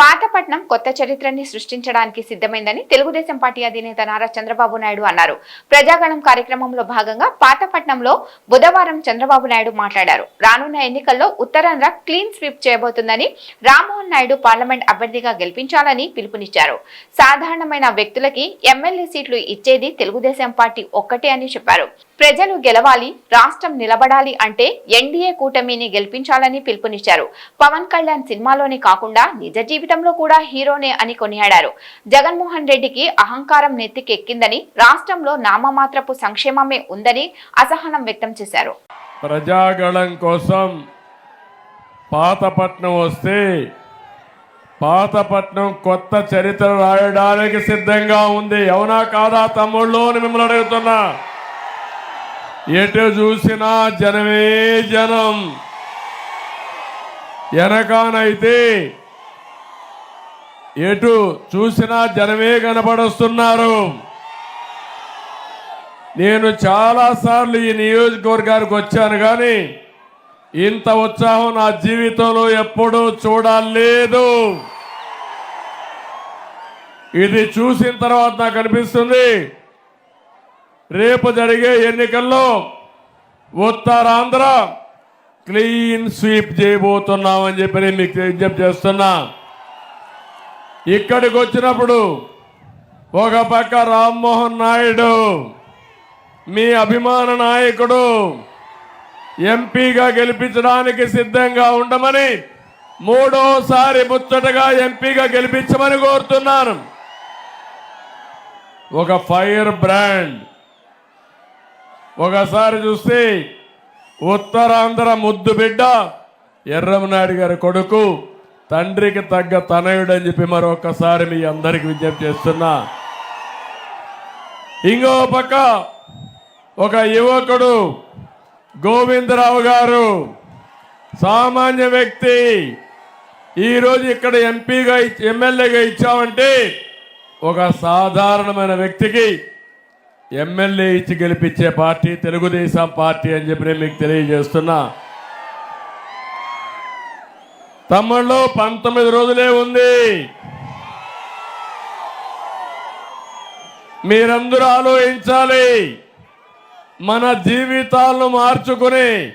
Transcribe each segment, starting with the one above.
పాతపట్నం కొత్త చరిత్రని సృష్టించడానికి సిద్ధమైందని తెలుగుదేశం పార్టీ అధినేత నారా చంద్రబాబు నాయుడు అన్నారు. ప్రజాగణం కార్యక్రమంలో భాగంగా పాతపట్నంలో బుధవారం చంద్రబాబు నాయుడు మాట్లాడారు. రానున్న ఎన్నికల్లో ఉత్తరాంధ్ర క్లీన్ స్వీప్ చేయబోతుందని రామ్మోహన్ నాయుడు పార్లమెంట్ అభ్యర్థిగా గెలిపించాలని పిలుపునిచ్చారు. సాధారణమైన వ్యక్తులకి ఎమ్మెల్యే సీట్లు ఇచ్చేది తెలుగుదేశం పార్టీ ఒక్కటే అని చెప్పారు. ప్రజలు గెలవాలి రాష్ట్రం నిలబడాలి అంటే ఎన్డీఏ కూటమిని గెలిపించాలని పిలుపునిచ్చారు. పవన్ కళ్యాణ్ సినిమాలోనే కాకుండా నిజ జీవితంలో కూడా హీరోనే అని కొనియాడారు. జగన్మోహన్ రెడ్డికి అహంకారం నెత్తికెక్కిందని రాష్ట్రంలో నామమాత్రపు సంక్షేమమే ఉందని అసహనం వ్యక్తం చేశారు. ప్రజాగళం కోసం పాతపట్నం వస్తే పాతపట్నం కొత్త చరిత్ర రాయడానికి సిద్ధంగా ఉంది. అవునా కాదా తమ్ముళ్ళు అని మిమ్మల్ని అడుగుతున్నా. ఎటు చూసినా జనమే జనం. వెనకానైతే ఎటు చూసినా జనమే కనపడొస్తున్నారు. నేను చాలాసార్లు ఈ నియోజకవర్గానికి వచ్చాను కానీ ఇంత ఉత్సాహం నా జీవితంలో ఎప్పుడూ చూడలేదు. ఇది చూసిన తర్వాత నాకు అనిపిస్తుంది రేపు జరిగే ఎన్నికల్లో ఉత్తరాంధ్ర క్లీన్ స్వీప్ చేయబోతున్నామని చెప్పి నేను మీకు విజ్ఞప్తి చేస్తున్నా. ఇక్కడికి వచ్చినప్పుడు ఒక పక్క రామ్మోహన్ నాయుడు మీ అభిమాన నాయకుడు ఎంపీగా గెలిపించడానికి సిద్ధంగా ఉండమని మూడోసారి ముచ్చటగా ఎంపీగా గెలిపించమని కోరుతున్నాను. ఒక ఫైర్ బ్రాండ్. ఒకసారి చూస్తే ఉత్తరాంధ్ర ముద్దు బిడ్డ ఎర్రమనాయుడు గారి కొడుకు తండ్రికి తగ్గ తనయుడు అని చెప్పి మరొకసారి మీ అందరికి విజ్ఞప్తి చేస్తున్నా. ఇంకో పక్క ఒక యువకుడు గోవిందరావు గారు సామాన్య వ్యక్తి. ఈరోజు ఇక్కడ ఎంపీగా ఎమ్మెల్యేగా ఇచ్చామంటే ఒక సాధారణమైన వ్యక్తికి ఎమ్మెల్యే ఇచ్చి గెలిపించే పార్టీ తెలుగుదేశం పార్టీ అని చెప్పి నేను మీకు తెలియజేస్తున్నా. తమ్ముళ్ళు పంతొమ్మిది రోజులే ఉంది. మీరందరూ ఆలోచించాలి. మన జీవితాలను మార్చుకుని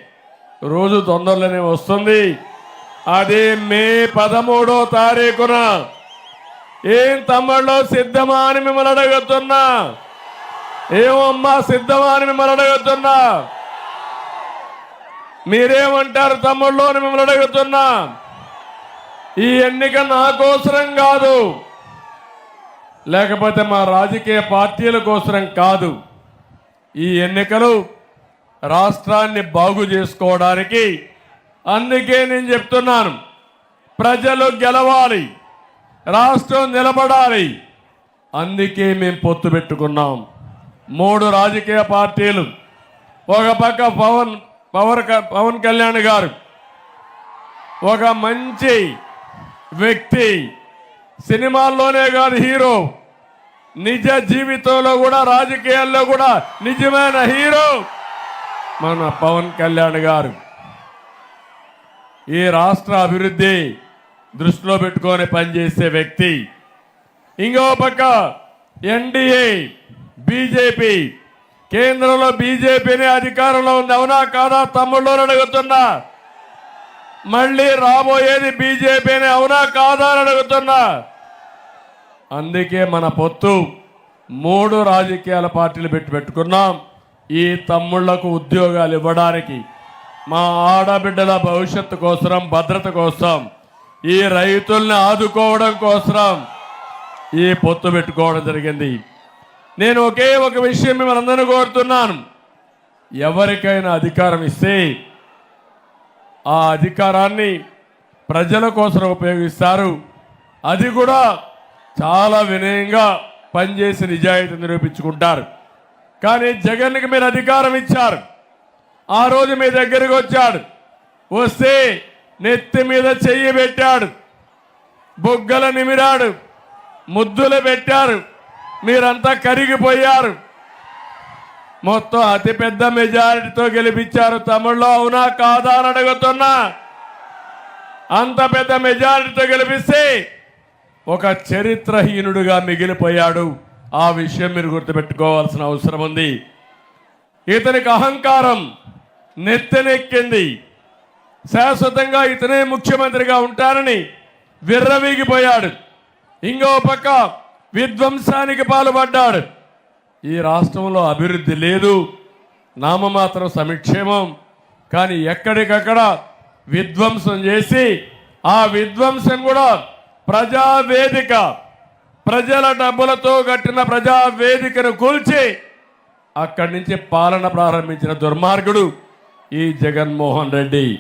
రోజు తొందరలోనే వస్తుంది. అది మే పదమూడో తారీఖున. ఏం తమ్ముళ్ళు సిద్ధమా అని మిమ్మల్ని అడుగుతున్నా. ఏమమ్మా సిద్ధమా అని మిమ్మల్ని అడుగుతున్నా. మీరేమంటారు తమ్ముళ్ళు అని మిమ్మల్ని అడుగుతున్నా. ఈ ఎన్నిక నాకోసరం కాదు. లేకపోతే మా రాజకీయ పార్టీల కోసరం కాదు. ఈ ఎన్నికలు రాష్ట్రాన్ని బాగు చేసుకోవడానికి అందుకే నేను చెప్తున్నాను. ప్రజలు గెలవాలి. రాష్ట్రం నిలబడాలి. అందుకే మేము పొత్తు పెట్టుకున్నాం. మూడు రాజకీయ పార్టీలు. ఒక పక్క పవన్ పవన్ పవన్ కళ్యాణ్ గారు. ఒక మంచి వ్యక్తి సినిమాల్లోనే కాదు హీరో. నిజ జీవితంలో కూడా రాజకీయాల్లో కూడా నిజమైన హీరో మన పవన్ కళ్యాణ్ గారు. ఈ రాష్ట్ర అభివృద్ధి దృష్టిలో పెట్టుకొని పనిచేసే వ్యక్తి. ఇంకో పక్క ఎన్డీఏ బీజేపీ. కేంద్రంలో బీజేపీని అధికారంలో ఉంది అవునా కాదా? తమ్ముళ్ళు అడుగుతున్నా మళ్ళీ రాబోయేది బీజేపీని అవునా కాదా అని అడుగుతున్నా. అందుకే మన పొత్తు మూడు రాజకీయాల పార్టీలు పెట్టి పెట్టుకున్నాం. ఈ తమ్ముళ్ళకు ఉద్యోగాలు ఇవ్వడానికి మా ఆడబిడ్డల భవిష్యత్తు కోసం భద్రత కోసం ఈ రైతుల్ని ఆదుకోవడం కోసం ఈ పొత్తు పెట్టుకోవడం జరిగింది. నేను ఒకే ఒక విషయం మిమ్మల్ని అందరినీ కోరుతున్నాను. ఎవరికైనా అధికారం ఇస్తే ఆ అధికారాన్ని ప్రజల కోసం ఉపయోగిస్తారు. అది కూడా చాలా వినయంగా పనిచేసి నిజాయితీ నిరూపించుకుంటారు. కానీ జగన్కి మీరు అధికారం ఇచ్చారు. ఆ రోజు మీ దగ్గరికి వచ్చాడు. వస్తే నెత్తి మీద చెయ్యి పెట్టాడు. బొగ్గల నిమిరాడు. ముద్దులు పెట్టారు. మీరంతా కరిగిపోయారు. మొత్తం అతిపెద్ద మెజారిటీతో గెలిపించారు తమిళ్ళో అవునా కాదా అని అడుగుతున్నా. అంత పెద్ద మెజారిటీతో గెలిపిస్తే ఒక చరిత్రహీనుడుగా మిగిలిపోయాడు. ఆ విషయం మీరు గుర్తుపెట్టుకోవాల్సిన అవసరం ఉంది. ఇతనికి అహంకారం నెత్తెనెక్కింది. శాశ్వతంగా ఇతనే ముఖ్యమంత్రిగా ఉంటారని విర్రవీగిపోయాడు. ఇంకో పక్క విధ్వంసానికి పాల్పడ్డాడు. ఈ రాష్ట్రంలో అభివృద్ధి లేదు. నామమాత్రం సమిక్షేమం. కానీ ఎక్కడికక్కడ విధ్వంసం చేసి ఆ విధ్వంసం కూడా ప్రజావేదిక ప్రజల డబ్బులతో కట్టిన ప్రజావేదికను కూల్చి అక్కడి నుంచి పాలన ప్రారంభించిన దుర్మార్గుడు ఈ జగన్మోహన్ రెడ్డి.